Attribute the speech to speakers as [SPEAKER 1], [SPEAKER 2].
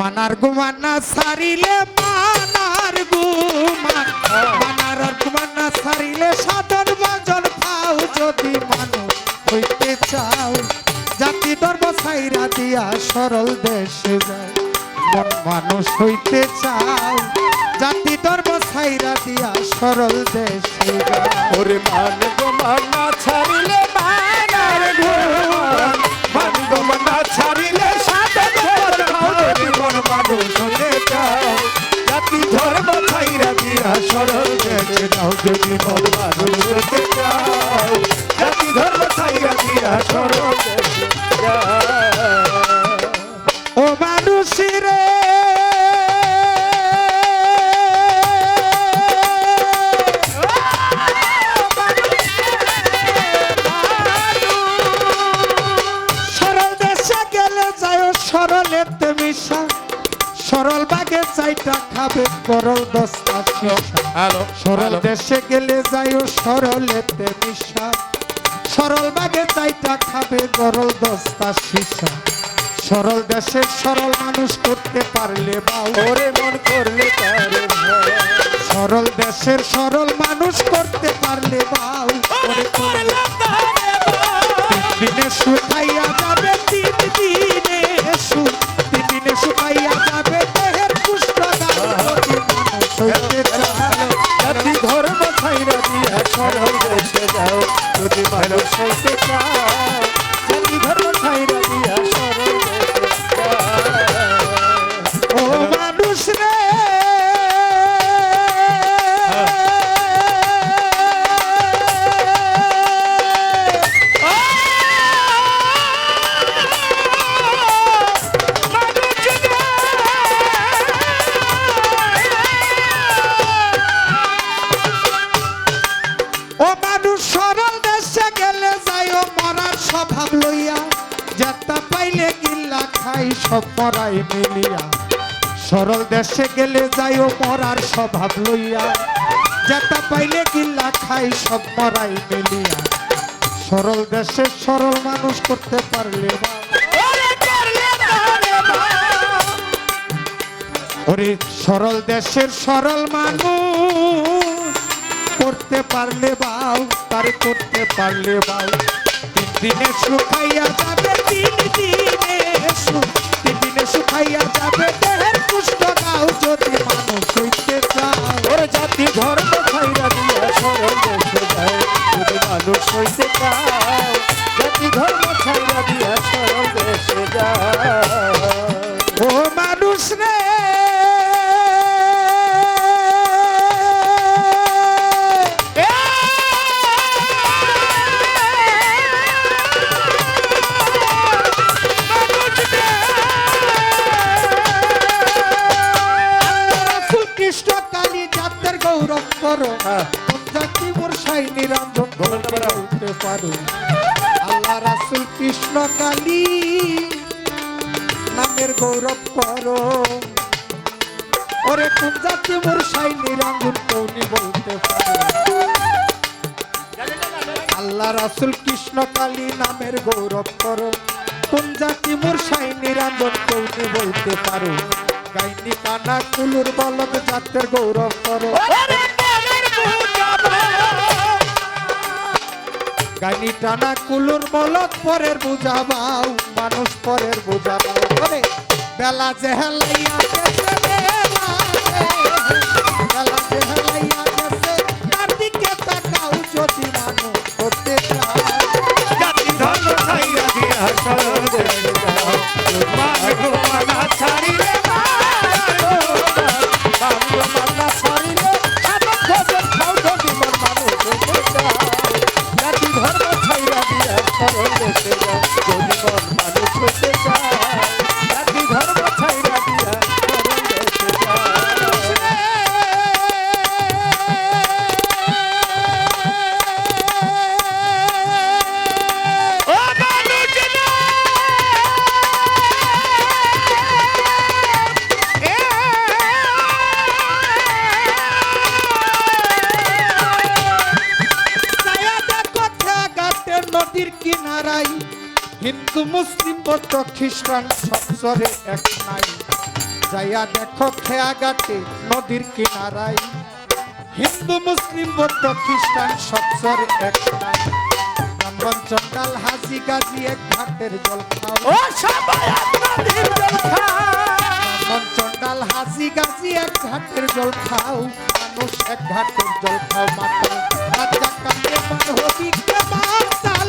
[SPEAKER 1] মানার গুমানা সারিলে মানার গুমান। মানার গুমানা সারিলে সাধন ভজন পাও যদি মানুষ হইতে চাও। জাতি ধর্ম সাইরা দিয়া সরল দেশে যায়। মন মানুষ হইতে চাও। জাতি ধর্ম সাইরা দিয়া সরল দেশে যায়।
[SPEAKER 2] ওরে মান গো যদি মানুষ হতে চাও জাতি ধর্ম ছাইরা দিয়া সরল
[SPEAKER 1] ও মানুষ রে সরল দেশে গেলে যায় সরলেতে মিশা। সরল বাগে চাইটা খাবে করল দশটা
[SPEAKER 2] হ্যালো
[SPEAKER 1] সরল দেশে গেলে যায় সরলেতে মিশা সরল বাগে চাইটা খাবে গরল দশটা শিশা। সরল দেশের সরল মানুষ করতে পারলে বা
[SPEAKER 2] ওরে মন করলে তারে
[SPEAKER 1] সরল দেশের সরল মানুষ করতে পারলে বাউ। করে করলে দিনে শুকাইয়া
[SPEAKER 2] যদি মানুষ
[SPEAKER 1] স্বভাব লইয়া যাতা পাইলে গিল্লা খাই সব মরাই মিলিয়া। সরল দেশে গেলে যাইও মরার স্বভাব লইয়া। যাতা পাইলে গিল্লা খাই সব মরাই মিলিয়া। সরল দেশে সরল মানুষ করতে পারলে বা। ওরে সরল দেশের সরল মানুষ করতে পারলে বাউ তারে করতে পারলে বাউ দিনে শুকাইয়া যাবে তিন দিনে দিনে শুকাইয়া যাবে দেহের কুষ্ঠ গাও যদি
[SPEAKER 2] জাতি
[SPEAKER 1] মোর সাই নিরঞ্জন
[SPEAKER 2] বলতে পারো।
[SPEAKER 1] আল্লাহ রাসূল কৃষ্ণ কালী নামের গৌরব করো। ওরে কোন জাতি মোর নিরঞ্জন কৌনি বলতে পারো। আল্লাহ রাসূল কৃষ্ণ কালী নামের গৌরব করো। কোন জাতি মোর নিরঞ্জন কৌনি বলতে পারো। গাইনি কানা কুলুর বলদ জাতের গৌরব করো। গাইনি টানা কুলুর বলদ পরের বুঝাবাও মানুষ পরের বুঝাবাও করে বেলা জেহেলাইয়া গেছে বেলা জেহেলাইয়া গেছে, তার দিকে তাকাও যদি মানুষ করতে চায়। কিনারাই। হিন্দু মুসলিম বৌদ্ধ খ্রিস্টান সবসরে এক নাই। যাইয়া দেখো খেয়াঘাটে নদীর কিনারাই। হিন্দু মুসলিম বৌদ্ধ খ্রিস্টান সবসরে এক নাই। চন্ডাল হাসি গাজি এক ঘাটের জল খাও চন্ডাল হাসি গাজি এক ঘাটের জল খাও মানুষ এক ঘাটের জল খাও মাতা রাজা কান্দে পার হবি মাতাল